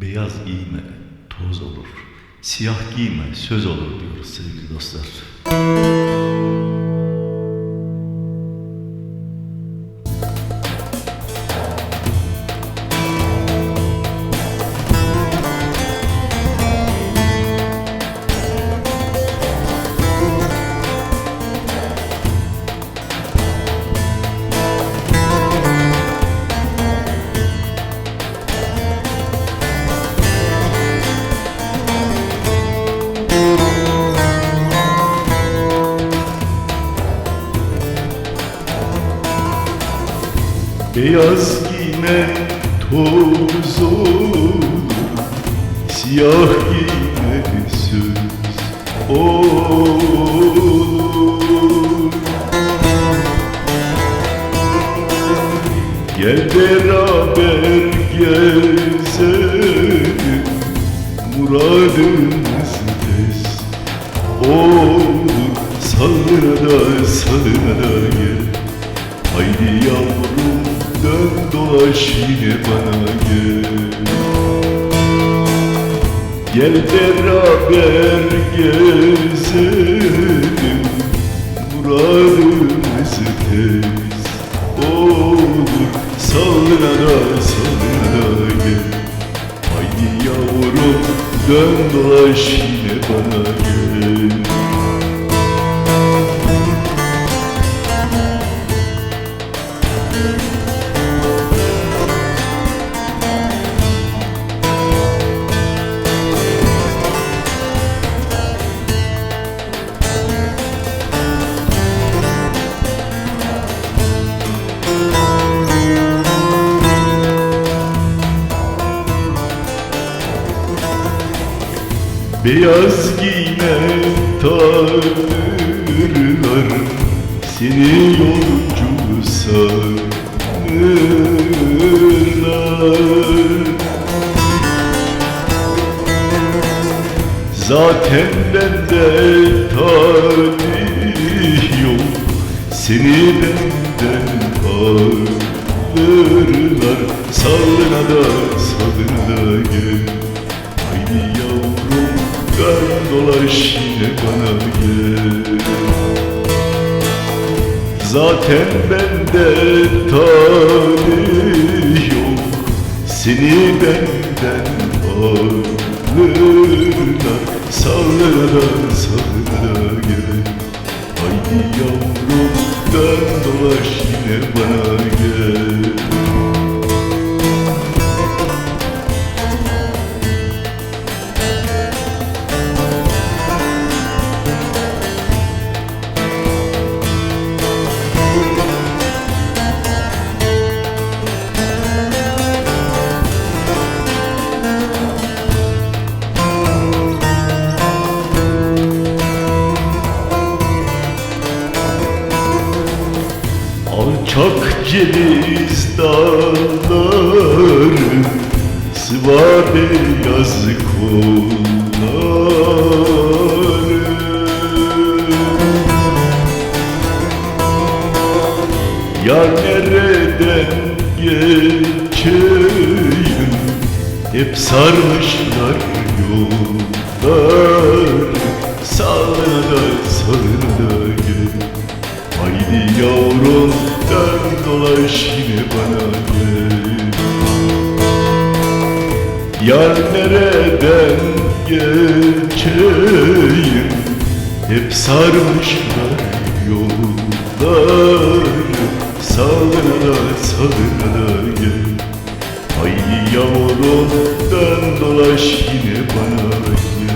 Beyaz giyme, toz olur. Siyah giyme, söz olur diyoruz sevgili dostlar. Beyaz giyme toz olur Siyah giyme söz olur. Gel beraber gezelim Muradımız tez olur. Salına da salına da gel. Haydi yavrum dön dolaş yine bana gel. Gel beraber gezelim. Muradımız tez olur. Sallına da gel. Haydi yavrum dön dolaş yine bana gel Beyaz giyme tanrılar Seni yolcu sanırlar Zaten bende talih yok Seni benden alırlar. Sallına da sallına da gel Haydi yavrum dön dolaş yine bana gel Zaten bende talih yok Seni benden alırlar. Sallına sallına gel Haydi yavrum dön dolaş Alçak ceviz dağları Sıva beyaz kolları. Yar nereden geçeyim? Hep sarmışlar yollar Yar nereden geçeyim. Hep sarmışlar yollar Sağına sağına gel. Yavrum dön dolaş yine bana